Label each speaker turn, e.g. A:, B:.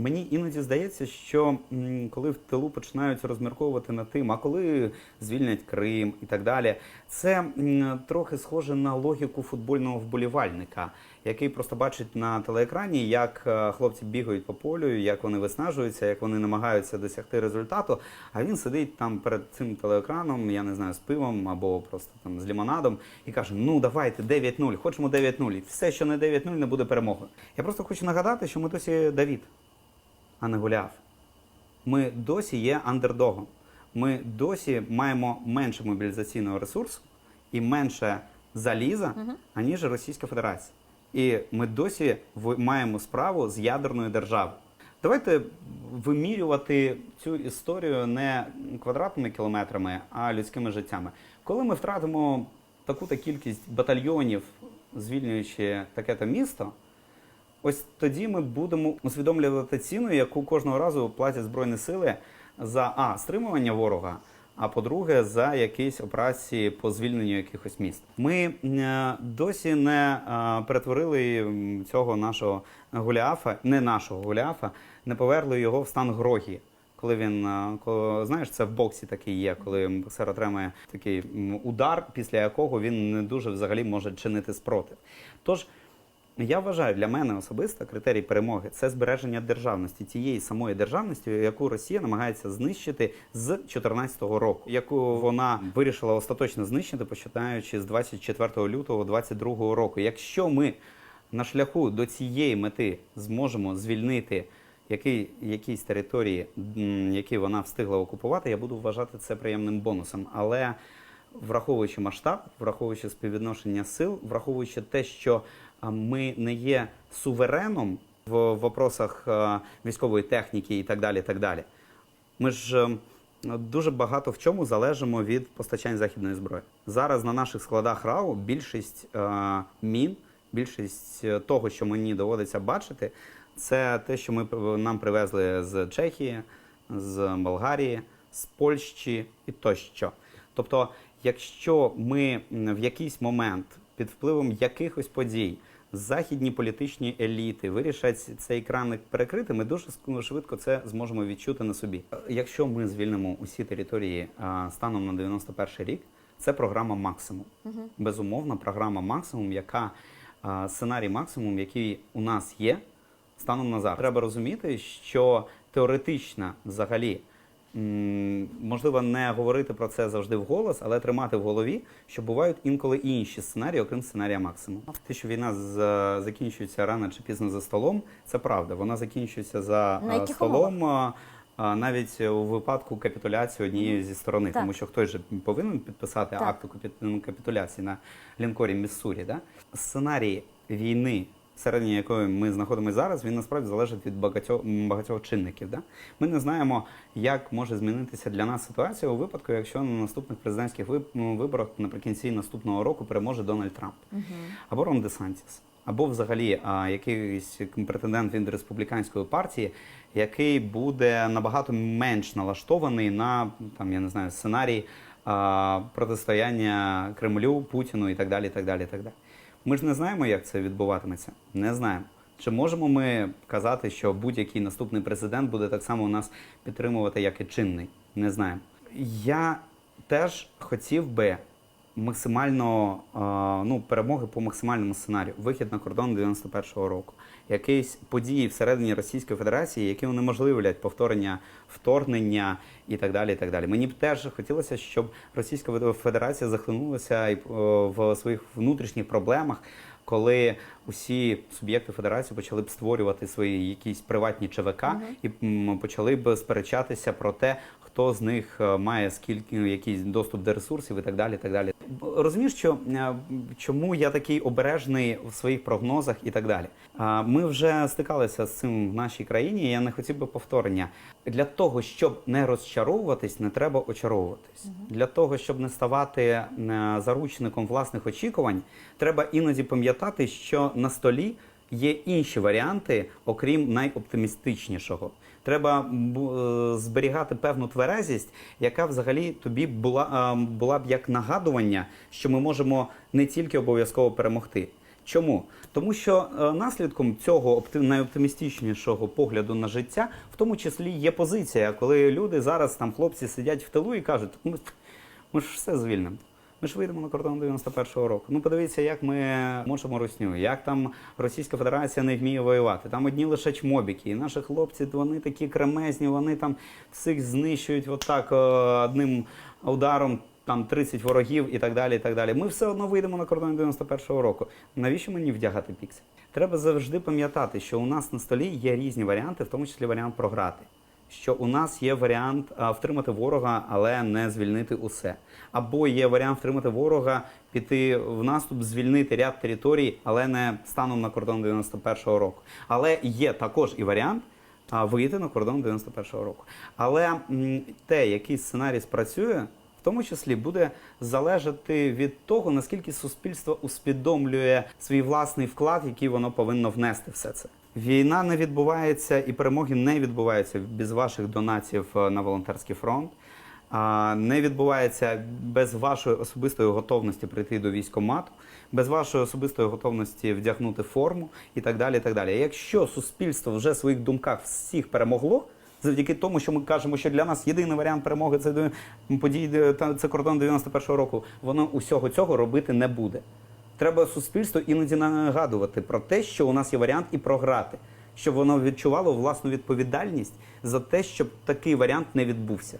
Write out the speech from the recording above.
A: мені іноді здається, що коли в тилу починають розмірковувати над тим, а коли звільнять Крим і так далі, це трохи схоже на логіку футбольного вболівальника, який просто бачить на телеекрані, як е, хлопці бігають по полю, як вони виснажуються, як вони намагаються досягти результату. А він сидить там перед цим телеекраном, я не знаю, з пивом або просто там з лімонадом, і каже: Ну давайте 9-0, хочемо 9-0. І все, що не 9-0, не буде перемоги. Я просто хочу нагадати, що ми досі Давід, а не Голіаф. Ми досі є андердогом. Ми досі маємо менше мобілізаційного ресурсу і менше заліза, аніж Російська Федерація. І ми досі маємо справу з ядерною державою. Давайте вимірювати цю історію не квадратними кілометрами, а людськими життями. Коли ми втратимо таку-то кількість батальйонів, звільнюючи таке-то місто, ось тоді ми будемо усвідомлювати ціну, яку кожного разу платять Збройні сили за а стримування ворога. А по-друге, за якісь операції по звільненню якихось міст. Ми е, досі не е, перетворили цього нашого Голіафа, не нашого Голіафа, не поверли його в стан Грогі. Коли він е, коли, знаєш, це в боксі такий є, коли боксер отримує такий удар, після якого він не дуже взагалі може чинити спротив. Тож я вважаю, для мене особисто критерій перемоги це збереження державності, тієї самої державності, яку Росія намагається знищити з 2014 року, яку вона вирішила остаточно знищити, починаючи з 24 лютого 2022 року. Якщо ми на шляху до цієї мети зможемо звільнити який, якісь території, які вона встигла окупувати, я буду вважати це приємним бонусом. Але враховуючи масштаб, враховуючи співвідношення сил, враховуючи те, що ми не є сувереном в вопросах військової техніки і так далі. так далі. Ми ж е, дуже багато в чому залежимо від постачань західної зброї. Зараз на наших складах РАУ більшість е, мін, більшість е, того, що мені доводиться бачити, це те, що ми нам привезли з Чехії, з Болгарії, з Польщі і тощо. Тобто, якщо ми в якийсь момент під впливом якихось подій західні політичні еліти вирішать цей краник перекрити, ми дуже ск- швидко це зможемо відчути на собі. Якщо ми звільнимо усі території станом на 91 рік, це програма максимум. Безумовно, програма максимум, яка сценарій максимум, який у нас є станом на зараз. Треба розуміти, що теоретично взагалі. Можливо, не говорити про це завжди вголос, але тримати в голові, що бувають інколи і інші сценарії, окрім сценарія максимум. Те, що війна з- закінчується рано чи пізно за столом, це правда. Вона закінчується за
B: На
A: е, столом. а, а, Навіть у випадку капітуляції однієї зі сторони,
B: Так.
A: тому що хтось же повинен підписати
B: Так.
A: акт капі- капітуляції на лінкорі Міссурі. Да? Сценарій війни, всередині якої ми знаходимося зараз, він насправді залежить від багатьох, багатьох чинників. Да? Ми не знаємо, як може змінитися для нас ситуація у випадку, якщо на наступних президентських ну, виборах наприкінці наступного року переможе Дональд Трамп або Рон Десантіс. Або взагалі а, якийсь претендент від республіканської партії, який буде набагато менш налаштований на там, я не знаю, сценарій а, протистояння Кремлю, Путіну і так далі. Так далі, так далі. Ми ж не знаємо, як це відбуватиметься. Не знаємо. Чи можемо ми казати, що будь-який наступний президент буде так само у нас підтримувати, як і чинний? Не знаємо. Я теж хотів би максимально е, ну, перемоги по максимальному сценарію. Вихід на кордон 91-го року. Якісь події всередині Російської Федерації, які унеможливлять повторення вторгнення і так далі. І так далі. Мені б теж хотілося, щоб Російська Федерація захлинулася е, в своїх внутрішніх проблемах. Коли усі суб'єкти федерації почали б створювати свої якісь приватні ЧВК і почали б сперечатися про те, хто з них е, має скільки якийсь доступ до ресурсів і так далі. і Так далі. Розумієш, що е, чому я такий обережний в своїх прогнозах і так далі. Ми вже стикалися з цим в нашій країні. і Я не хотів би повторення. Для того, щоб не розчаровуватись, не треба очаровуватись. Для того, щоб не ставати е, заручником власних очікувань, треба іноді пам'ятати, що на столі є інші варіанти, окрім найоптимістичнішого. Треба е, зберігати певну тверезість, яка взагалі тобі була, е, була б як нагадування, що ми можемо не тільки обов'язково перемогти. Чому? Тому що е, наслідком цього опти- найоптимістичнішого погляду на життя, в тому числі є позиція, коли люди зараз там хлопці сидять в тилу і кажуть, ми ж все звільнимо. Ми ж вийдемо на кордон 91-го року. Ну подивіться, як ми можемо русню, як там Російська Федерація не вміє воювати. Там одні лише чмобіки. І наші хлопці, вони такі кремезні, вони там всіх знищують отак е, одним ударом. Там 30 ворогів і так далі. і так далі. Ми все одно вийдемо на кордон 91-го року. Навіщо мені вдягати піксель? Треба завжди пам'ятати, що у нас на столі є різні варіанти, в тому числі варіант програти. Що у нас є варіант втримати ворога, але не звільнити усе. Або є варіант втримати ворога, піти в наступ, звільнити ряд територій, але не станом на кордон 91-го року. Але є також і варіант вийти на кордон 91-го року. Але те, який сценарій спрацює, тому числі буде залежати від того, наскільки суспільство усвідомлює свій власний вклад, який воно повинно внести все це. Війна не відбувається і перемоги не відбуваються без ваших донатів е, на волонтерський фронт. Не відбувається без вашої особистої готовності прийти до військкомату, без вашої особистої готовності вдягнути форму і так далі. І так далі. Якщо суспільство вже в своїх думках всіх перемогло, завдяки тому, що ми кажемо, що для нас єдиний варіант перемоги це події це кордон 91-го року. Воно усього цього робити не буде. Треба суспільству іноді нагадувати про те, що у нас є варіант і програти, щоб воно відчувало власну відповідальність за те, щоб такий варіант не відбувся.